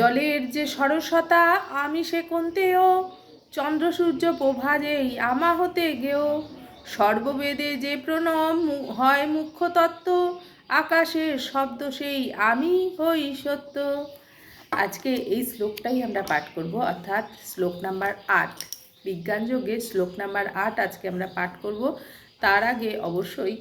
জলের যে সরসতা, আমি সে কোনতেও। চন্দ্র সূর্য প্রভা যেই আমা হতে গেও। সর্ববেদে যে প্রণব হয় মুখ্য তত্ত্ব আকাশের শব্দ সেই আমি হই সত্য। আজকে এই শ্লোকটাই আমরা পাঠ করব, অর্থাৎ শ্লোক নাম্বার আট। বিজ্ঞান যোগে শ্লোক নাম্বার আট আজকে আমরা পাঠ করব। তার আগে অবশ্যই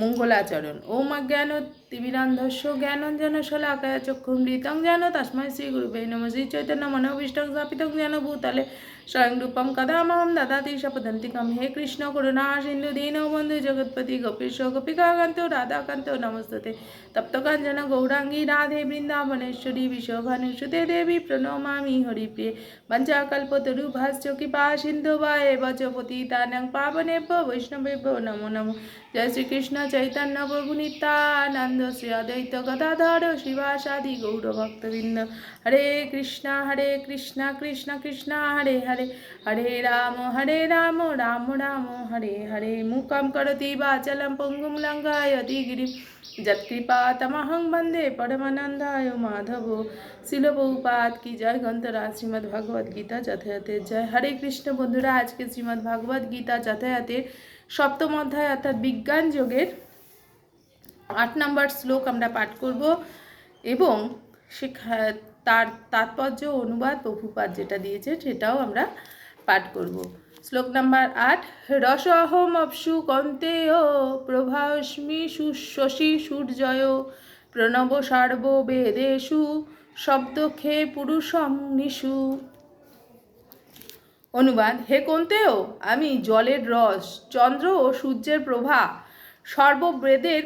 মঙ্গলাচরণ। ওম অজ্ঞান তিবিরান্ধস্য জ্ঞানঞ্জন শলাকায় চক্ষুমৃতং যেন তস্মৈ শ্রী গুরুবে নম শ্রী চৈতন্য মনোবিষ্টং স্থাপিতং যেন ভূতলে। স্বয়ং রূপম কদামহম দদাতি শপদন্তিকম হে কৃষ্ণ করুণা সিন্ধু দীন বন্ধু জগৎপতি গোপীশ গোপিকাকান্ত রাধাকান্ত নমস্তে তপ্তকাঞ্জন গৌরাঙ্গী রাধে বৃন্দাবনেশ্বরী বিশোভানুসুতে দেবী প্রণমামি হরিপ্রিয়ে। বঞ্চাকল্পতরুভাশ্চ কৃপা সিন্ধু বায়ে বচপতি তানং পাবনেভ্য বৈষ্ণবেভ্য নমো নমো। জয় শ্রীকৃষ্ণ চৈতন্য প্রভু নিত্যানন্দ শ্রী অদ্বৈত গদাধর শিবাসাদি গৌর ভক্তবৃন্দ হরে কৃষ্ণ হরে কৃষ্ণ কৃষ্ণ কৃষ্ণ, হরে হরে। হরে রাম হরে রাম রাম রাম, হরে হরে। মুখম করতি বাচলম পঙ্গুম লঙ্ঘায়তি গিরি যৎকৃপা তমহং বন্দে পরমানন্দায় মাধব। শিলবৌপাত কি জয় গ্রন্থরা শ্রীমদ্ ভগবদ গীতা যথাযথের জয় হরে কৃষ্ণ বন্ধুরা, আজকে শ্রীমদ্ ভগবদ গীতা যথাযথের সপ্তম অধ্যায় অর্থাৎ বিজ্ঞান যোগের আট নম্বর শ্লোক আমরা পাঠ করব এবং সেখা তার তাৎপর্য অনুবাদ প্রভুপাত যেটা দিয়েছে সেটাও আমরা পাঠ করব। শ্লোক নাম্বার আট রসহম অপসু কন্তেয় প্রভাস্মি শশী সূর্যয় প্রণব সর্ব বেদেশু শব্দক্ষে পুরুষম নিশু। অনুবাদ, হে কন্তেও আমি জলের রস, চন্দ্র ও সূর্যের প্রভা, সর্ববেদের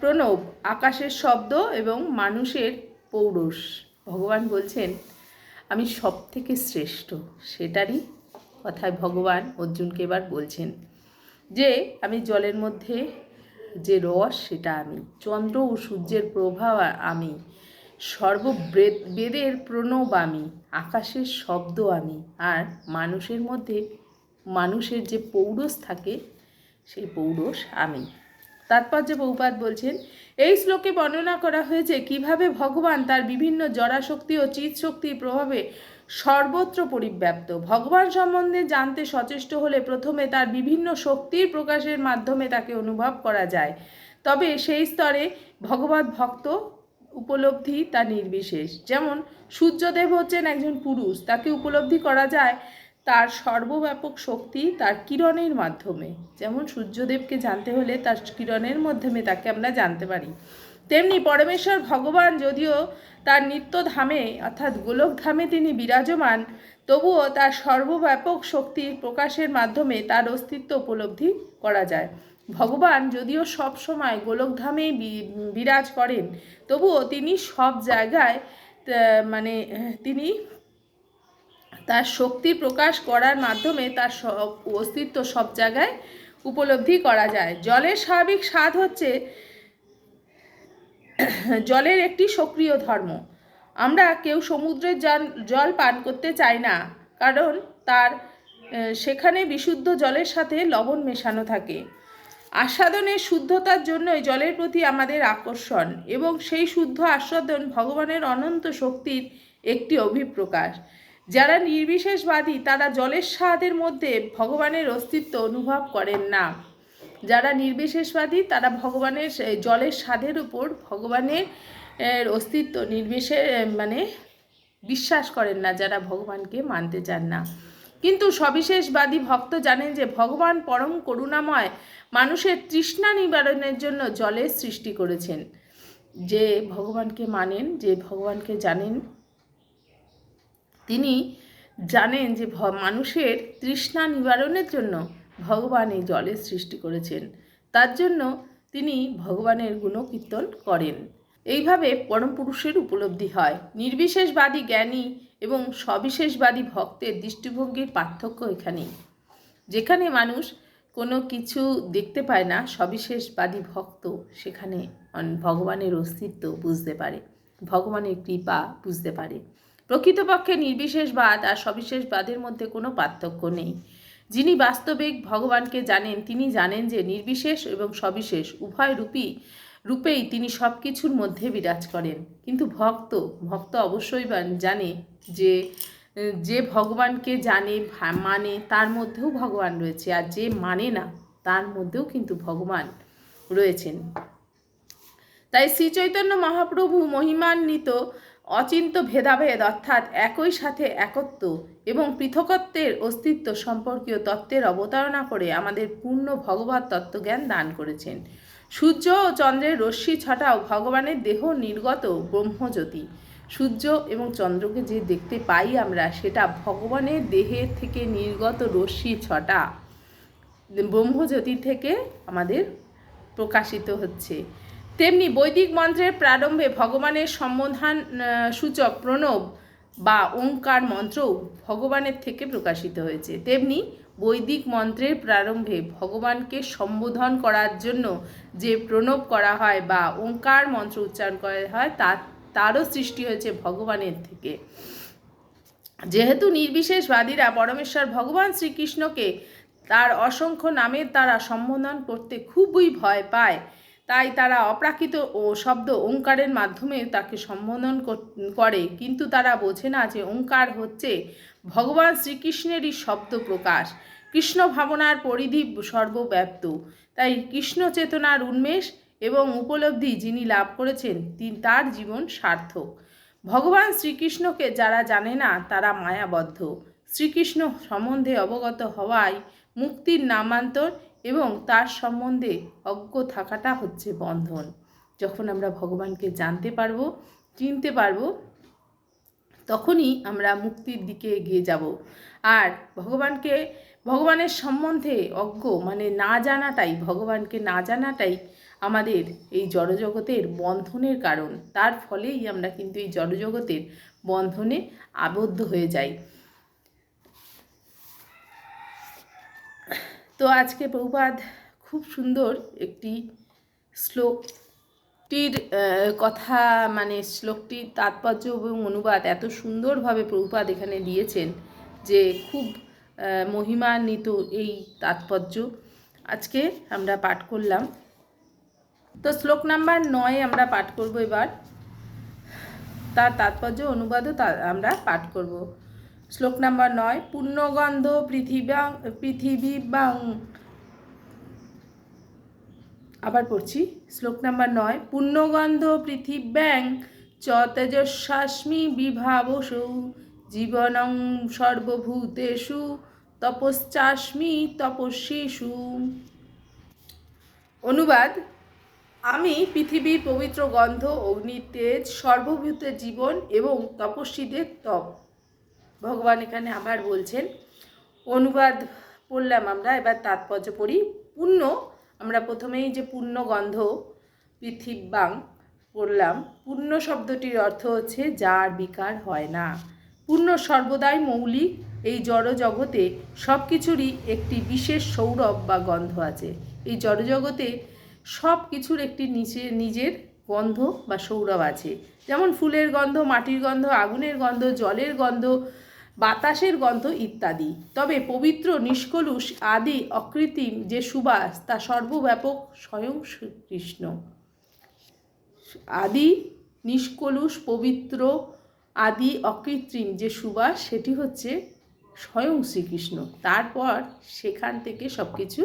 প্রণব আকাশের শব্দ এবং মানুষের পৌরুষ। ভগবান বলছেন, আমি সব থেকে শ্রেষ্ঠ। সেটারই কথায় ভগবান অর্জুনকে এবার বলছেন যে, আমি জলের মধ্যে যে রস, সেটা আমি। চন্দ্র ও সূর্যের প্রভাব আমি। সর্ববেদ বেদের প্রণব আমি। আকাশের শব্দ আমি। আর মানুষের মধ্যে মানুষের যে পৌরষ থাকে, সেই পৌরষ আমি। তাৎপর্য বহুপাত বলছেন, এই শ্লোকে বর্ণনা করা হয়েছে কীভাবে ভগবান তার বিভিন্ন জরাশক্তি ও চিৎ শক্তির প্রভাবে সর্বত্র পরিব্যাপ্ত। ভগবান সম্বন্ধে জানতে সচেষ্ট হলে প্রথমে তার বিভিন্ন শক্তির প্রকাশের মাধ্যমে তাকে অনুভব করা যায়। তবে সেই স্তরে ভগবত ভক্ত উপলব্ধি তা নির্বিশেষ। যেমন সূর্যদেব হচ্ছেন একজন পুরুষ, তাকে উপলব্ধি করা যায় তার সর্বব্যাপক শক্তি তার কিরণের মাধ্যমে। যেমন সূর্যদেবকে জানতে হলে তার কিরণের মাধ্যমে তাকে আমরা জানতে পারি। তেমনি পরমেশ্বর ভগবান যদিও তার নিত্য ধামে অর্থাৎ গোলক ধামে তিনি বিরাজমান, তবুও তার সর্বব্যাপক শক্তির প্রকাশের মাধ্যমে তার অস্তিত্ব উপলব্ধি করা যায়। ভগবান যদিও সব সময় গোলকধামেই বি- বিরাজ করেন, তবুও তিনি সব জায়গায় মানে তিনি তার শক্তি প্রকাশ করার মাধ্যমে তার সব অস্তিত্ব সব জায়গায় উপলব্ধি করা যায়। জলের স্বাভাবিক স্বাদ হচ্ছে জলের একটি সক্রিয় ধর্ম। আমরা কেউ সমুদ্রের জল জল পান করতে চাই না, কারণ তার সেখানে বিশুদ্ধ জলের সাথে লবণ মেশানো থাকে। আস্বাদনের শুদ্ধতার জন্যই জলের প্রতি আমাদের আকর্ষণ এবং সেই শুদ্ধ আস্বাদন ভগবানের অনন্ত শক্তির একটি অভিপ্রকাশ। যারা নির্বিশেষবাদী, তারা জলের স্বাদের মধ্যে ভগবানের অস্তিত্ব অনুভব করেন না। যারা নির্বিশেষবাদী, তারা ভগবানের জলের স্বাদের উপর ভগবানের অস্তিত্ব নির্বিশেষ মানে বিশ্বাস করেন না, যারা ভগবানকে মানতে চান না। কিন্তু সবিশেষবাদী ভক্ত জানেন যে, ভগবান পরম করুণাময় মানুষের তৃষ্ণা নিবারণের জন্য জলের সৃষ্টি করেছেন। যে ভগবানকে মানেন, যে ভগবানকে জানেন তিনি জানেন যে মানুষের তৃষ্ণা নিবারণের জন্য ভগবান এই জলের সৃষ্টি করেছেন। তার জন্য তিনি ভগবানের গুণকীর্তন করেন। এইভাবে পরম পুরুষের উপলব্ধি হয়। নির্বিশেষবাদী জ্ঞানী এবং সবিশেষবাদী ভক্তের দৃষ্টিভঙ্গির পার্থক্য এখানেই যেখানে মানুষ কোনো কিছু দেখতে পায় না, সবিশেষবাদী ভক্ত সেখানে ভগবানের অস্তিত্ব বুঝতে পারে। ভগবানের কৃপা বুঝতে পারে। প্রকৃতপক্ষে নির্বিশেষবাদ আর সবিশেষবাদের মধ্যে কোনো পার্থক্য নেই। যিনি বাস্তবিক ভগবানকে জানেন, তিনি জানেন যে নির্বিশেষ এবং সবিশেষ উভয় রূপই রূপেই তিনি সব কিছুর মধ্যে বিরাজ করেন। কিন্তু ভক্ত ভক্ত অবশ্যই জানে যে যে ভগবানকে জানে মানে তার মধ্যেও ভগবান রয়েছে। আর যে মানে না, তার মধ্যেও কিন্তু ভগবান রয়েছেন। তাই শ্রী চৈতন্য মহাপ্রভু মহিমান্বিত, অচিন্ত ভেদাভেদ অর্থাৎ একই সাথে একত্ব এবং পৃথকত্বের অস্তিত্ব সম্পর্কীয় তত্ত্বের অবতারণা করে আমাদের পূর্ণ ভগবত তত্ত্বজ্ঞান দান করেছেন। সূর্য ও চন্দ্রের রশ্মি ছটাও ভগবানের দেহ নির্গত ব্রহ্মজ্যোতি। সূর্য এবং চন্দ্রকে যে দেখতে পাই আমরা, সেটা ভগবানের দেহের থেকে নির্গত রশ্মি ছটা। ব্রহ্মজ্যোতি থেকে আমাদের প্রকাশিত হচ্ছে। তেমনি বৈদিক মন্ত্রের প্রারম্ভে ভগবানের সম্বোধান সূচক প্রণব বা ওঙ্কার মন্ত্রও ভগবানের থেকে প্রকাশিত হয়েছে। তেমনি বৈদিক মন্ত্রের প্রারম্ভে ভগবানকে সম্বোধন করার জন্য যে প্রণব করা হয় বা ওঙ্কার মন্ত্র উচ্চারণ করা হয়, তা, তারও সৃষ্টি হয়েছে ভগবানের থেকে। যেহেতু নির্বিশেষবাদীরা পরমেশ্বর ভগবান শ্রীকৃষ্ণকে তার অসংখ্য নামের দ্বারা সম্বোধন করতে খুবই ভয় পায় তাই তারা অপ্রাকৃত ও শব্দ ওঙ্কারের মাধ্যমে তাকে সম্বোধন করে কিন্তু তারা বোঝে না যে ওঙ্কার হচ্ছে ভগবান শ্রীকৃষ্ণেরই শব্দ প্রকাশ। কৃষ্ণ ভাবনার পরিধি সর্বব্যাপ্ত। তাই কৃষ্ণ চেতনার উন্মেষ এবং উপলব্ধি যিনি লাভ করেছেন, তিনি তার জীবন সার্থক। ভগবান শ্রীকৃষ্ণকে যারা জানে না, তারা মায়াবদ্ধ। শ্রীকৃষ্ণ সম্বন্ধে অবগত হওয়ায় মুক্তির নামান্তর এবং তার সম্বন্ধে অজ্ঞ থাকাটা হচ্ছে বন্ধন। যখন আমরা ভগবানকে জানতে পারব, চিনতে পারব, তখনই আমরা মুক্তির দিকে এগিয়ে যাব। আর ভগবানকে, ভগবানের সম্বন্ধে অজ্ঞ মানে না জানাটাই, ভগবানকে না জানাটাই আমাদের এই জড়জগতের বন্ধনের কারণ। তার ফলেই আমরা কিন্তু এই জড়জগতের বন্ধনে আবদ্ধ হয়ে যাই। তো আজকে প্রভুপাদ খুব সুন্দর একটি শ্লোকটির কথা মানে শ্লোকটির তাৎপর্য এবং অনুবাদ এত সুন্দরভাবে প্রভুপাদ এখানে দিয়েছেন যে খুব মহিমান্বিত এই তাৎপর্য। আজকে আমরা পাঠ করলাম। তো শ্লোক নাম্বার নয় আমরা পাঠ করব এবার। তার তাৎপর্য, অনুবাদও আমরা পাঠ করব। শ্লোক নাম্বার নয়, পূর্ণগন্ধ পৃথিব্যাং পৃথিবীবাং। আবার পড়ছি, শ্লোক নাম্বার নয়, পূর্ণগন্ধ পৃথিব্যাং চ বিভাবসৌ, জীবনং সর্বভূতেষু, তপশ্চাস্মি তপস্বীষু। অনুবাদ, আমি পৃথিবীর পবিত্র গন্ধ, অগ্নির তেজ, সর্বভূতের জীবন এবং তপস্বীদের তপ। ভগবান এখানে আবার বলছেন, অনুবাদ পড়লাম আমরা, এবার তাৎপর্য পড়ি। পুণ্য, আমরা প্রথমেই যে পুণ্য গন্ধ পৃথিব্যাং পড়লাম, পুণ্য শব্দটির অর্থ হচ্ছে যার বিকার হয় না। পুণ্য সর্বদাই মৌলিক, এই জড় জগতে সব কিছুরই একটি বিশেষ সৌরভ বা গন্ধ আছে। এই জড়জগতে সব কিছুর একটি নিচে, নিজের গন্ধ বা সৌরভ আছে। যেমন ফুলের গন্ধ, মাটির গন্ধ, আগুনের গন্ধ, জলের গন্ধ বাতাসের গন্ধ ইত্যাদি। তবে পবিত্র, নিষ্কলুষ আদি অকৃত্রিম যে সুবাস, তা সর্বব্যাপক স্বয়ং শ্রীকৃষ্ণ। আদি, নিষ্কলুষ, পবিত্র আদি অকৃত্রিম যে সুবাস, সেটি হচ্ছে স্বয়ং শ্রীকৃষ্ণ। তারপর সেখান থেকে সব কিছু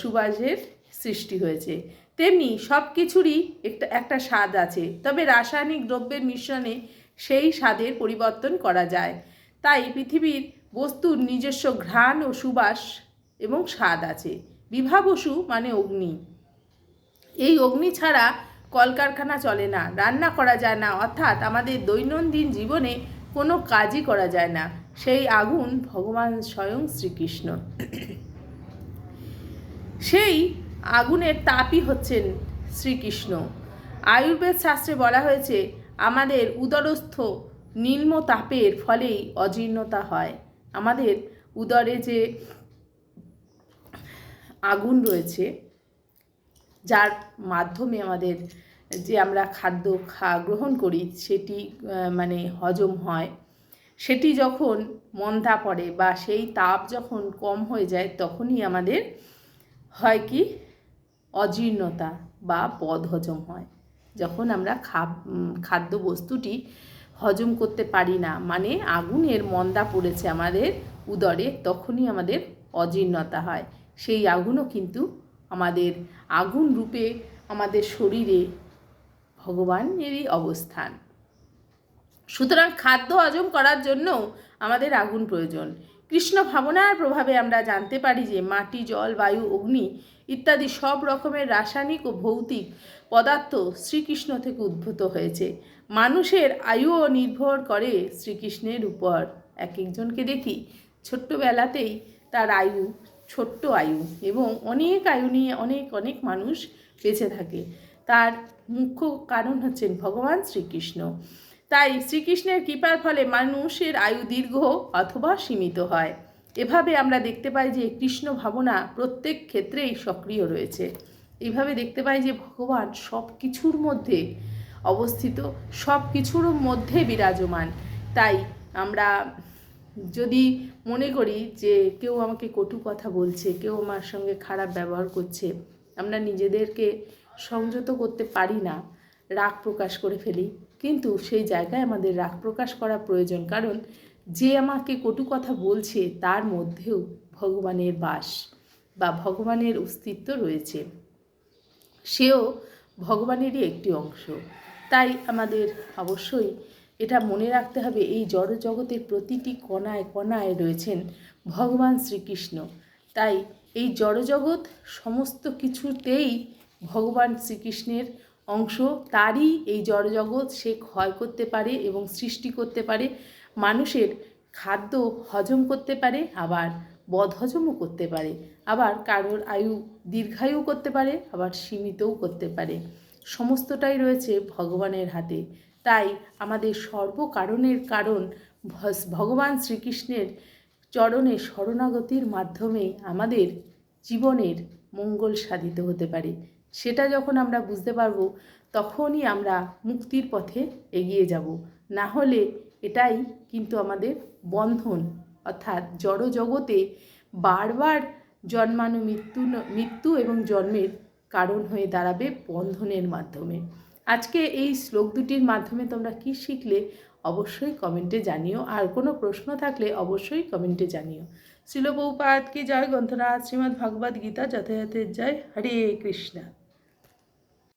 সুবাসের সৃষ্টি হয়েছে। তেমনি সব কিছুরই একটা একটা স্বাদ আছে। তবে রাসায়নিক দ্রব্যের মিশ্রণে সেই স্বাদের পরিবর্তন করা যায়। তাই পৃথিবীর বস্তুর নিজস্ব ঘ্রাণ ও সুবাস এবং স্বাদ আছে। বিভাবসু মানে অগ্নি। এই অগ্নি ছাড়া কলকারখানা চলে না, রান্না করা যায় না, অর্থাৎ আমাদের দৈনন্দিন জীবনে কোনো কাজই করা যায় না। সেই আগুন ভগবান স্বয়ং শ্রীকৃষ্ণ। সেই আগুনের তাপই হচ্ছেন শ্রীকৃষ্ণ। আয়ুর্বেদ শাস্ত্রে বলা হয়েছে আমাদের উদরস্থ নিম্ন তাপের ফলেই অজীর্ণতা হয়। আমাদের উদরে যে আগুন রয়েছে, যার মাধ্যমে আমাদের যে আমরা খাদ্য খা, গ্রহণ করি, সেটি মানে হজম হয়। সেটি যখন মন্দা পড়ে বা সেই তাপ যখন কম হয়ে যায়, তখনই আমাদের হয় কি? অজীর্ণতা বা বদ হজম হয়। যখন আমরা খাদ্য বস্তুটি হজম করতে পারি না মানে আগুনের মন্দা পড়েছে আমাদের উদরে, তখনই আমাদের অজীর্ণতা হয়। সেই আগুনও কিন্তু আমাদের আগুন রূপে আমাদের শরীরে ভগবানেরই অবস্থান। সুতরাং খাদ্য হজম করার জন্য আমাদের আগুন প্রয়োজন। কৃষ্ণ ভাবনার প্রভাবে আমরা জানতে পারি যে মাটি, জল, বায়ু, অগ্নি ইত্যাদি সব রকমের রাসায়নিক ও ভৌতিক পদার্থ শ্রীকৃষ্ণ থেকে উদ্ভূত হয়েছে। মানুষের আয়ুও নির্ভর করে শ্রীকৃষ্ণের উপর। এক একজনকে দেখি ছোট্টবেলাতেই তার আয়ু, ছোট্ট আয়ু এবং অনেক আয়ু নিয়ে অনেক অনেক মানুষ বেঁচে থাকে। তার মুখ্য কারণ হচ্ছেন ভগবান শ্রীকৃষ্ণ। তাই শ্রীকৃষ্ণের কৃপার ফলে মানুষের আয়ু দীর্ঘ অথবা সীমিত হয়। এভাবে আমরা দেখতে পাই যে কৃষ্ণ ভাবনা প্রত্যেক ক্ষেত্রেই সক্রিয় রয়েছে। এভাবে দেখতে পাই যে ভগবান সব কিছুর মধ্যে অবস্থিত সব কিছুর মধ্যে বিরাজমান। তাই আমরা যদি মনে করি যে কেউ আমাকে কটু কথা বলছে, কেউ আমার সঙ্গে খারাপ ব্যবহার করছে, আমরা নিজেদেরকে সংযত করতে পারি না, রাগ প্রকাশ করে ফেলি। কিন্তু সেই জায়গায় আমাদের রাগ প্রকাশ করা প্রয়োজন। কারণ যে আমাকে কটু কথা বলছে, তার মধ্যেও ভগবানের বাস বা ভগবানের অস্তিত্ব রয়েছে। সেও ভগবানেরই একটি অংশ। তাই আমাদের অবশ্যই এটা মনে রাখতে হবে, এই জড় জগতের প্রতিটি কণায় কণায় রয়েছেন ভগবান শ্রীকৃষ্ণ। তাই এই জড়জগৎ সমস্ত কিছুতেই ভগবান শ্রীকৃষ্ণের অংশ, তারই এই জড়জগৎ সে ক্ষয় করতে পারে এবং সৃষ্টি করতে পারে। মানুষের খাদ্য হজম করতে পারে, আবার বদহজমও করতে পারে। আবার কারোর আয়ু দীর্ঘায়ু করতে পারে, আবার সীমিতও করতে পারে। সমস্তটাই রয়েছে ভগবানের হাতে। তাই আমাদের সর্বকারণের কারণ ভগবান শ্রীকৃষ্ণের চরণে শরণাগতির মাধ্যমে আমাদের জীবনের মঙ্গল সাধিত হতে পারে। সেটা যখন আমরা বুঝতে পারব, তখনই আমরা মুক্তির পথে এগিয়ে যাব। না হলে এটাই কিন্তু আমাদের বন্ধন, অর্থাৎ জড় জগতে বারবার জন্মানো মৃত্যু মৃত্যু এবং জন্মের কারণ হয়ে দাঁড়াবে বন্ধনের মাধ্যমে। আজকে এই শ্লোক দুটির মাধ্যমে তোমরা কি শিখলে, অবশ্যই কমেন্টে জানিও। আর কোনো প্রশ্ন থাকলে অবশ্যই কমেন্টে জানিও। শিল বহুপাত কি জয় গ্রন্থরাজ শ্রীমদ্ ভাগবত গীতা যথাযথের জয়। হরে কৃষ্ণা।